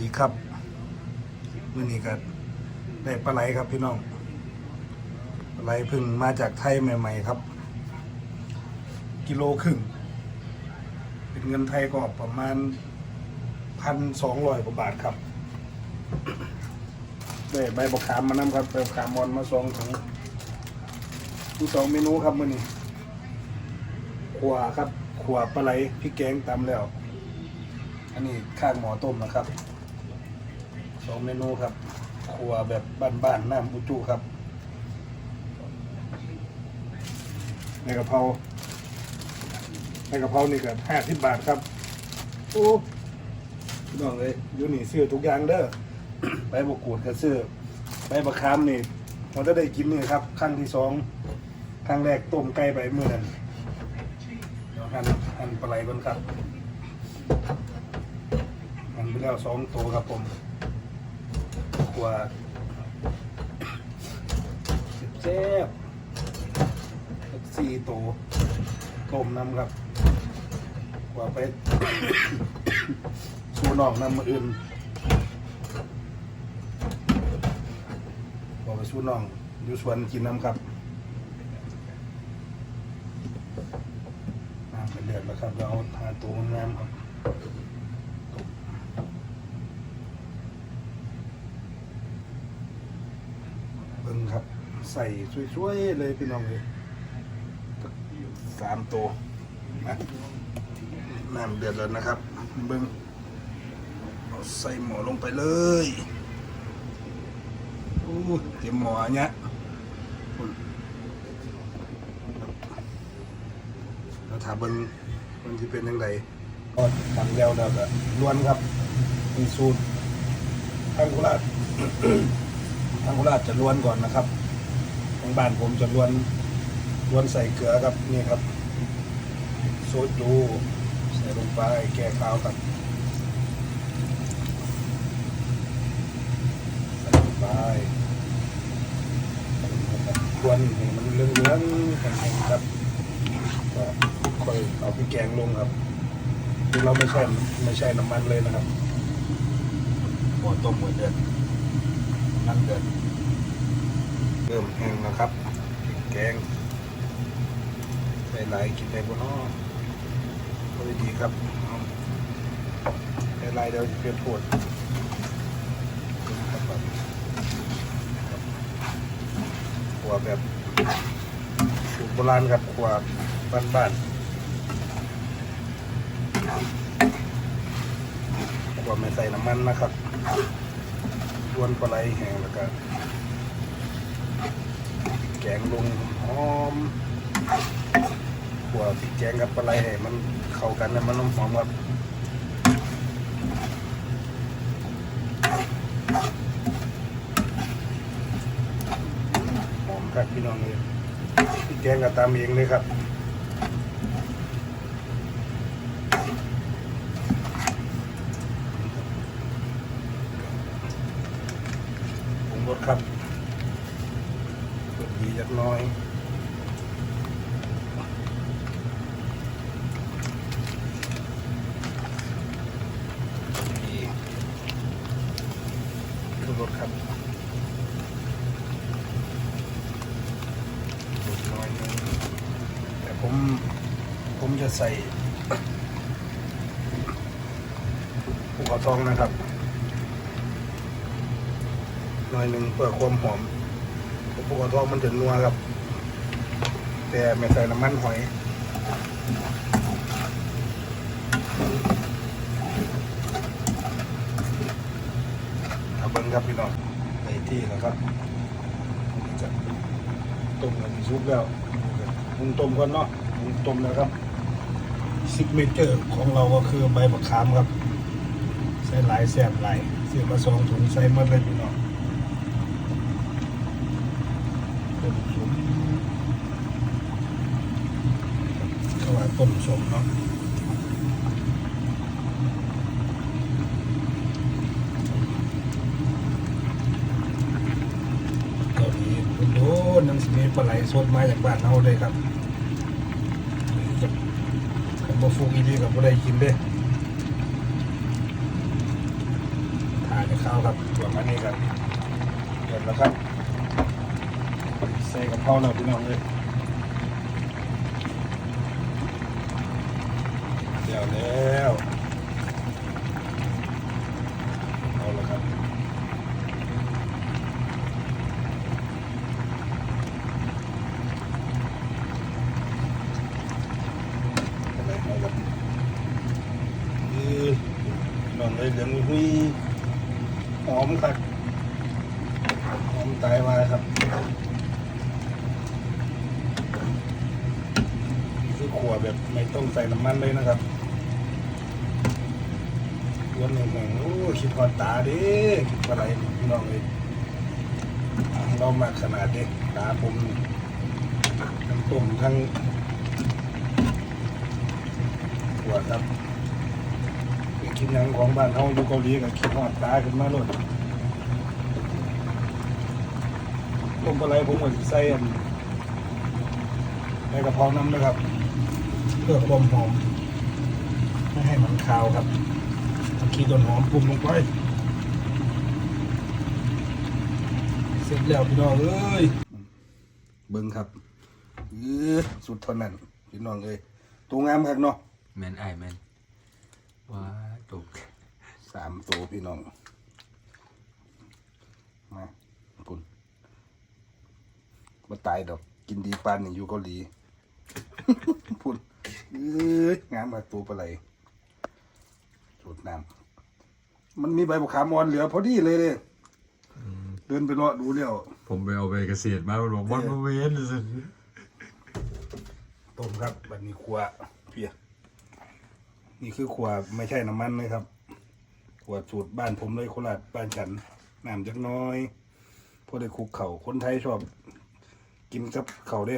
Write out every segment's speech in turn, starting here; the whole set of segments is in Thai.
ดีครับมื่อนี้ก็ได้ปลาไหลครับพี่น้องปลาไหลเพึ่งมาจากไทยใหม่ ๆ ครับ กิโลครึ่งเป็นเงินไทยก็ประมาณพันสองร้อยกว่าบาทครับได้ใบบักขามมานำครับใบบักขามมอนมาสองถุงมีสองเมนูครับมื่อนี้ขัวครับขัวปลาไหลพริกแกงตำแล้ว อันนี้ข้างหมอต้มนะครับ สองเมนูครับครัวแบบบ้านๆน้ำอุจุครับในกะเพราในกะเพรานี่ก็ห้าสิบบาทครับโอ้พี่น้องเลยอยูนี่ซื้อทุกอย่างเด้อใบบกกูดก็ซื้อใบบะคามนี่เราจะได้กินนี่ครับครั้งที่สองครั้งแรกต้มไก่ไปเมื่อนั้นเดี๋ยวหั่นหั่นปลาไหลก่อนครับมันไปแล้วสองตัวครับผมข วาสิบเจ็บสี่ตัวต้มน้ำครับขวาไป สูนอกน้ำมืออื่นขวาไปสูนองอยู่สวนกินน้ำครับน้ำเป็นเดือดแล้วครับเราเอาหาตัวงามครับ เบิ่งครับ ใส่ช่วยๆเลยพี่น้องเลยสามตัวนะน้ำเดือดแล้วนะครับ เบิ่งเอาใส่หมอลงไปเลยโอ้เตรียมหมอเนี้ยอุ่นแล้วถามเบิ่งมันที่เป็นยังไงก็ทำแล้วแล้วก็ล้วนครับมีสูตรทางโคราชทางโคราชจะล้วนก่อนนะครับ ทางบ้านผมจะล้วนล้วนใส่เกลือครับนี่ครับโซจูใส่ลงไปแก้ข้าวครับใส่ลงไปล้วนให้มันเหลืองๆแข็งๆครับก็ค่อยเอาพริกแกงลงครับคือเราไม่ใช่ไม่ใช่น้ำมันเลยนะครับหมดต้มหมดเดือดนั่นเดือด เริ่มแห้งแล้วครับพริกแกงใส่หลายกินได้บ่เนาะพอดีครับอาใส่หลายเดี๋ยวจะเปรี้ยวโผดครับผมขัวแบบสูตรโบราณครับขัวบ้านๆขัวไม่ใส่น้ำมันนะครับล้วนปลาไหลแห้งแล้วก็ แกงลงหอมขัวพริกแกงกับปลาไหลให้มันเข้ากันนะมันน้ำหอมครับหอมครับพี่น้องเลยพริกแกงก็ตามเองเลยครับผงรสครับ กดดีจักหน้อย ดีขึ้นรถครับกดน้อยหนึงแต่ผม ผมจะใส่ภูเขาทองนะครับหน่อยหนึ่งเพื่อความหอมพวกทองมันจะนัวครับ แต่ไม่ใส่น้ำมันหอยเอาเบิ้งครับพี่น้องในที่แล้วครับจะต้มกันซุปแล้วมุงต้มก่อนเนาะมุงต้มแล้วครับ ซิกเนเจอร์ของเราก็คือใบมะขามครับ ใส่หลายแซ่บหลายเสียมาสองถุงใส่มาเลยพี่น้องต้มส้มก็ว่าต้มส้มเนาะเกาหลีโดนนังสมีปลาไหลสดมาจากบ้านเราเลยครับกั บกับบะฟูอีดีกับบ่ได้กินเด้ทานข้าวครับส่วนอันนี้กันเสร็จแล้วครับใส่กะเพราเราพี่น้องเลยเดี๋ยวแล้ว เลยเหลืองหุยหอมครับหอมตายมาครับคือขัวแบบไม่ต้องใส่น้ำมันเลยนะครับวันหนึ่งโอ้คิดพอตาดิคิดอะไรพี่น้องเลยเรามากขนาดนี้ตาผมทั้งต้มทั้งขัวครับ กินหยังของบ้านเขาอยู่เกาหลีก็คิดฮอดตาขึ้นมาเลยต้มอะไรผมก็สิใส่อันในกระเพราน้ำนะครับ เพื่อความหอมไม่ให้มันคาวครับตะกี้ต้นหอมปรุงลงไปเสร็จแล้วพี่น้องเอ้ยเบิ้งครับเออสุดเท่านั้นพี่น้องเอ้ยตัวงามครับเนาะแมนไอแมนว้า ตกสามตัวพี่น้อง มาคุณมาตายดอก กินดีปานนี่อยู่เกาหลีพูดเอ้ยงามมากตัวปลาไหลสูดน้ำมันมีใบมะขามอ่อนเหลือพอดีเลยเลยเดินไปเลาะดูแล้วผมไปเอาไปเกษตรมามันบอกวันมาเวนสิต้มครับบัดนี้ครัวเพีย นี่คือครัวไม่ใช่น้ำมันเลยครับครัวสูตรบ้านผมเลยโคราชบ้านฉันน้ำจักหน้อยพอได้คลุกเข่าวคนไทยชอบ กินกับเข่าวเด้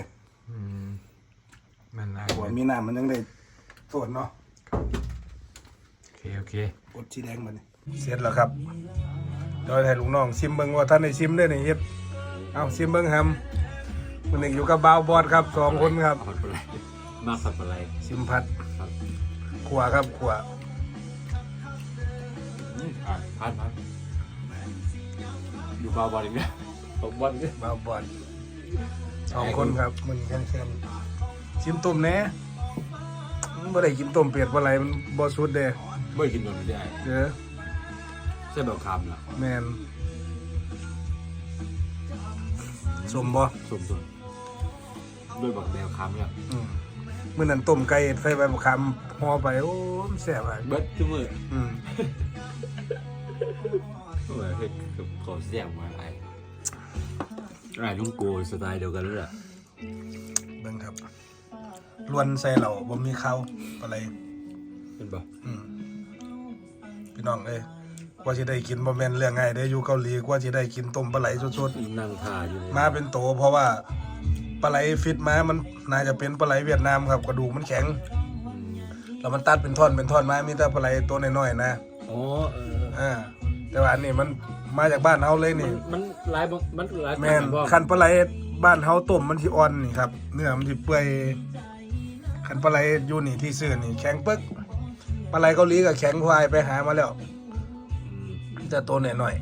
แมนไอครัวมีน้ำมันยังได้สดเนาะโอเคโอเคกดชีแดงมาเนี่ยเสร็จแล้วครับโดยให้ลุงน้องชิมเบิ้งว่าท่านได้ชิมได้ในเฮ็ดเอาชิมเบิ้งครับมันหนึ่งอยู่กับบ่าวบอดครับสองคนครับผัดปลาไหลมากผัดปลาไหลชิมผัดครับ ขัวครับขัวอืมอะพันพันอยู่บาบอลอีกแล้วบาบอลเนี่ยบ่าวบอดสองคนครับมันแข็งๆชิมต้มแหน่มันบ่ได้กินต้มเป็ดบ่ไรมันบ่สุดเด้ไม่กินแบบนี้ได้เด้อใช่แบบคำนะแม่นสมบ่สมส่วนด้วยแบบแนวคำเนี่ยอืม มื้อนั้นต้มไก่ใส่ใบมะขามห่อไปโอ้มันแซ่บอะเบิร์ดจุ่มืออืมเหมือนเห็ดกับขอเสียงมาอะไรอะไรลุงโกสไตล์เดียวกันเลยอะเบิ่งครับล้วนใส่เหล่าบ่มีข้าวอะไรเป็นปะอืมพี่น้องเอ้ยกว่าสิได้กินบ่แม่นเรื่องง่ายเด้ออยู่เกาหลีกว่าสิได้กินต้มปลาไหลสดนั่งทาอยู่เลยๆมาเป็นโตเพราะว่า ปลาไหลฟิตมามันน่าจะเป็นปลาไหลเวียดนามครับกระดูกมันแข็งอืมแล้วมันตัดเป็นท่อนเป็นท่อนมามีแต่ปลาไหลตัวน้อยๆนะอ๋อเอออ่าแต่ว่าอันนี้มันมาจากบ้านเฮาเลยมันนี่ มันหลายบมันหลายแม่นต่างคันปลาไหลบ้านเฮาต้มมันสิอ่อนนี่ครับเนื้อมันสิเปื่อยคันปลาไหลอยู่นี่ที่ซื้อนี่ แข็งปึ๊กปลาไหลเกาหลีก็แข็งควายไปหามาแล้วอืมแต่ตัวน้อย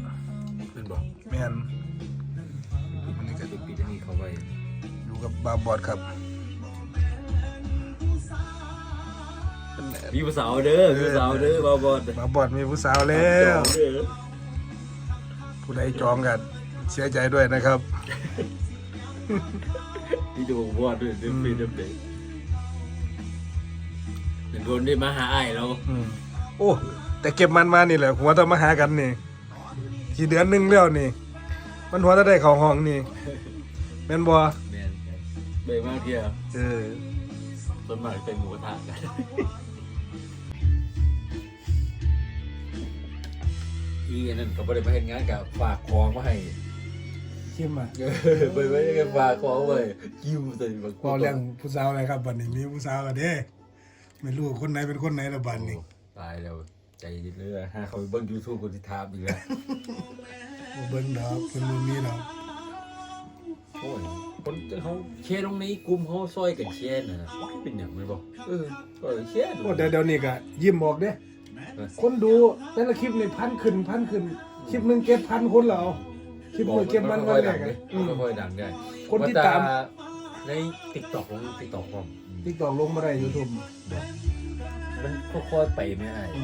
เป็นปะๆแม่นมันนี่ก็จะปีนี้เข้าไปอยู่ กับบาบอดครับมีผู้สาวเด้อมีผู้สาวเด้อบาบอดบาบอดมีผู้สาวแล้วเด้อผู้ใดจองกันเสียใจด้วยนะครับที่ดูบอดด้วยเดิมปีเดิมเด็กเป็นคนที่มาหาไอ้ายเราอืมโอ้แต่เก็บมันมานี่แหละหัวต้องมาหากันนี่กี่เดือนหนึงแล้วนี่ มันหัวจะได้เข้าห้องนี่แม่นบ่แมน เบยมากเทียวเออต้นไม้เป็นหมูกระทะกันอีอันนั้นก็ไม่ได้ไปเห็นงานกับฝากของมาให้ชิมอะเออไปไว้กันฝากของไว้กิ้วใส่บักพอเรื่องผู้สาวอะไรครับบัดนี้มีผู้สาวกันเด้ไม่รู้คนไหนเป็นคนไหนละบัดนี้ตายแล้วใจเย็นเลยฮะเขาไปเบิ้งยูทูบคนที่ทามอีกแล้วบ่เบิ่งดอกเพิ่นบ่มีดอก โอ้ยคนเขาแช่ตรงนี้กลุ่มเขาซอยกันแช่น่ะเป็นอย่างไรบอกเออเออแช่โอ้แต่เดี๋ยวนี้ก็ยิ้มออกเด้เอคนดูแต่ละคลิปนี่พันขึ้นพันขึ้น คลิปหนึ่งเก็บพันคนเหรอคลิปหนึ่งเก็บมันวันแรกอะอืมไม่ค่อยดังได้ คนที่ตามในติ๊กต็อกของติ๊กต็อกผมติ๊กตอกลงมาได้ยูทูบมันค่อยๆไปไม่ได้ห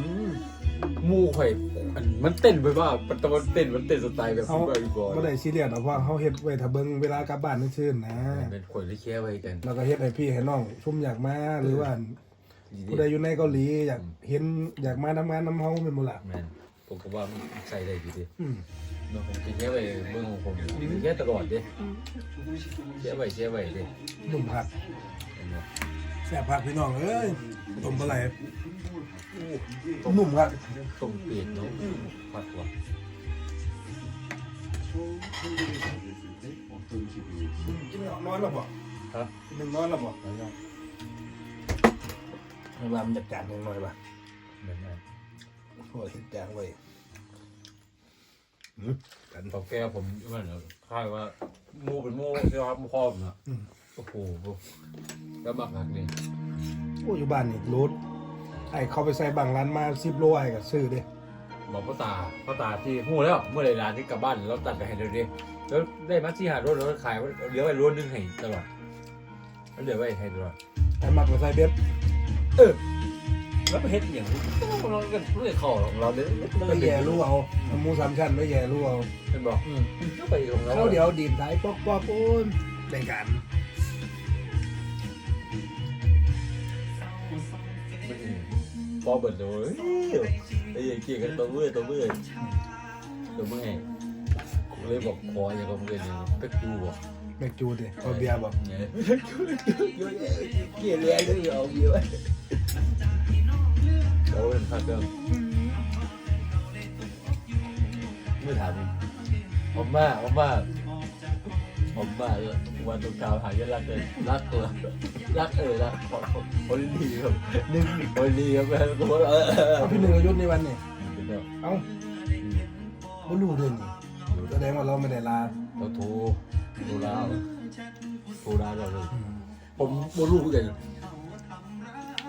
มู่ข่อยมันมันเต้นไปว่ามันตะวันเต้นมันเต้นสไตล์แบบเขาแบบอีกก่อนไม่ได้ซีเรียสหรอกเพราะเขาเฮ็ดไว้ถ้าเบิ่งเวลากลับบ้านนึกชื่นนะเป็นข่อยที่แค่ไว้กันแล้วก็เฮ็ดให้พี่ให้น้องชุ่มอยากมาหรือว่าผู้ใดอยู่ในเกาหลีอยากเห็นอยากมาทำงานน้ำเฮาเป็นหมดละแมนผมก็ว่ามันใส่ได้ดีดิอืมเนาะผมจะแค่ไว้เบื้องของผมแค่ตลอดดิแค่ไว้แค่ไว้ดิหนุ่มผักเห็นไหมแซ่บผักพี่น้องเอ้ยต้มปลาไหล หนุ่มครับต้มเปียกเนาะผัดว่ะกินนอนแล้วบ่ฮะหนึ่งนอนแล้วบ่แล้วก็เวลามันจัดการยังน้อยป่ะแบบนั้นโอ้ยเฮ็ดจางไว้หืมกันพอแก้ผมมันเหรอคล้ายว่าหมูเป็นหมูใช่ไหมครับหมูคอมนะอืมโอ้โหแล้วบักหักนี่โอ้อยู่บ้านนี่รูด ไอ้เขาไปใส่บางร้านมาสิบโลไอ้ก็ซื้อเด้บอกพ่อตาพ่อตาที่หูแล้วเมื่อไรร้านที่กลับบ้านเราตัดไปให้เดี๋ยวนี้แล้วได้มาที่หารถแล้วขายเหลือไว้ล้วนนึงให้ตลอดแล้วเหลือไว้ให้ตลอดไอ้มักไปใส่เบ็ดเออแล้วไปเฮ็ดอย่างนี้เราก็เรื่อยเข้าของเราเลยไปแย่รู้เอาหมูสามชั้นไปแย่รู้เอาเป็นบอกก็ไปของเราเข้าเดี๋ยวดีดสายป๊อกป๊อกโอ้ยได้การ พอเบิดเลยไอ้ยังเกี่ยกันตัวเมื่อตัวเมื่อตัวเมื่อเลยบอกขออย่างกับเมื่อนี่เป็กดูบอกแม็กจูดิพอเบียร์บอกเนี่ยเกี่ยเรียนเลยเอาเยอะเราเป็นพักเดิมไม่ถามผมมาผมมา ผมมาวันตรงกางหายรักเลยรักตัวรักเออรักคนดีครับนึกคนดีครับแม่ก็บอกเออพี่หนึ่งอายุในวันนี่เอ้าไม่รู้เดือนนี่แสดงว่าเราไม่ได้ลาเราโทรโทรลาวโทรลาวเราเลยผมบ่รู้เหมือนกัน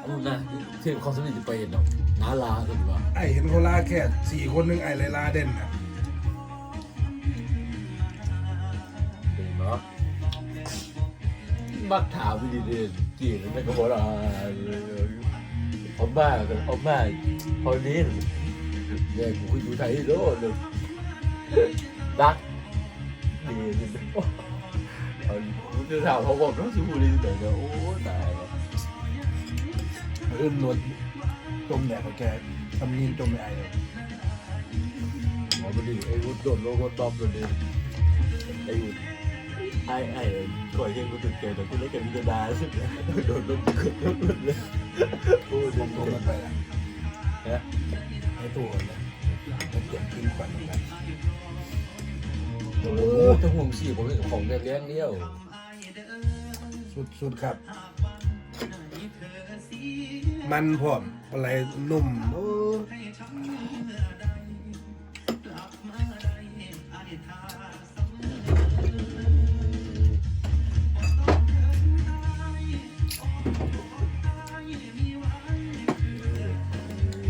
เอานะที่เขาสนิทจะไปเห็นาะน้าลากันว่าไอเห็นเขาลาแค่สี่คนนึงไอเลยลาเด่นนะ มักถามดีเดนกี่แล้วก็บอกว่าผมมากันผมมาพอนี้เนี่ยกูอยู่ไทยโลดเลยดักดีเอาจะถามเขาบอกน้องสิบุรีแต่เดี๋ยวโอ้ตายแล้วอื่นนวดจมแดดกับแกทำนินจมในไอ้เลยหมอพอดีไอ้วุฒิโดนโลกตอบเลยไอ้วุฒิ ไอ้ไอ้ก่อยเฮงกูตึกเกยแต่กูเล่นกันมิจดาสุดโดนโดนโดนเลยโอ้ยผมลงกันไปละฮะไอ้ตัวนะมันเจ็บกินควันเหมือนกันโอ้ถ้าห่วงสี่ผมเป็นของแบบเลี้ยงเลี้ยวสุดสุดครับ มันพร้อมอะไรนุ่มโอ้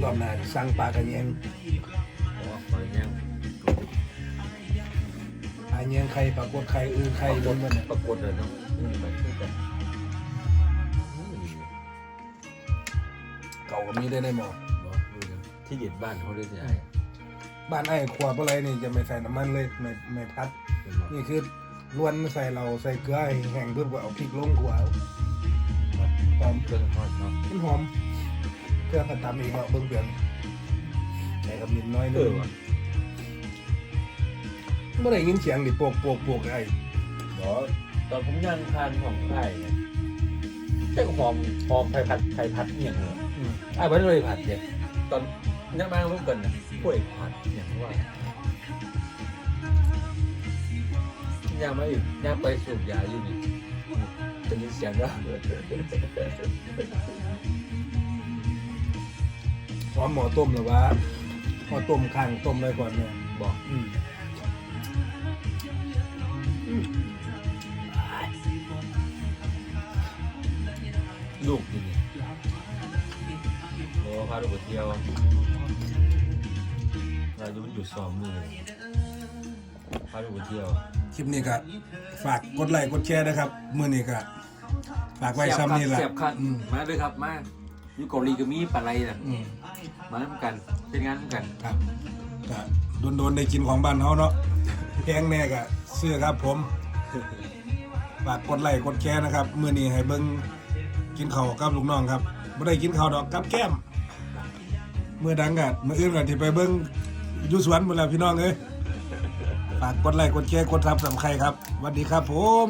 รอบหน้าสั่งปลากระเยงอะไรเงี้ยปลาเยงไข่ปลากดไข่อือไข่บนมันน่ะปรากฏเลยน้องแบบขึ้นกันเก่าก็มีได้ในหมอที่เด็ดบ้านเขาด้วยใช่บ้านไอ้ขวบอะไรนี่จะไม่ใส่น้ำมันเลยไม่ไม่พัดนี่คือล้วนใส่เราใส่เกลือให้แห้งเพื่อเอาพริกลงขัวเอาหอมเครื่องทอดเนาะมันหอม เครื่องกระตำอีกเนาะเบิ่งเบืองใส่กับนิดน้อยเอนึองว่ะเมื่อไหร่ยินเสียงดิโปกโปกโปกไอ้บอตอนผมย่างทานของไอ้แต่หอมหอมไผ่ผัดไผ่ผัดเนี่ยเลยอืมไอ้ไม่ได้ผัดเนี่ยตอนย่างมาเมื่อก่อนนะกล้วยผัดอย่างว่าย่างมาอีกย่างไปสูบยาอยู่นี่จะยินเสียงแล้ว หอมหมอต้มหรือว่าหมอต้มข้างต้มไว้ก่อนเนี่ยบอกอืมลูกอยู่นี่โอ้พาลูกไปเที่ยวเราดูมันอยู่สองมือพาลูกไปเที่ยว คลิปนี้ก็ฝากกดไลค์กดแชร์นะครับ มื้อนี้ก็ฝากไว้ซ้ำนี่แหละเสียบคัดอืม มาเลยครับมา อยู่เกาหลีก็มีปลาไหลน่ะอืมมาทำกันเป็นงานทำกันครับก็โดนๆได้กินของบ้านเฮาเนาะแพงแน่ก็ซื้อครับผมฝากกดไลค์กดแชร์นะครับมื้อนี้ให้เบิ่งกินข้าวกับลูกน้องครับบ่ได้กินข้าวดอกกับแก้มมื้อดังก็มื้ออื่นก็สิไปเบิ่งอยู่สวนหมดแล้วพี่น้องเอ้ยฝากกดไลค์กดแชร์กดซับสำใครครับสวัสดีครับผม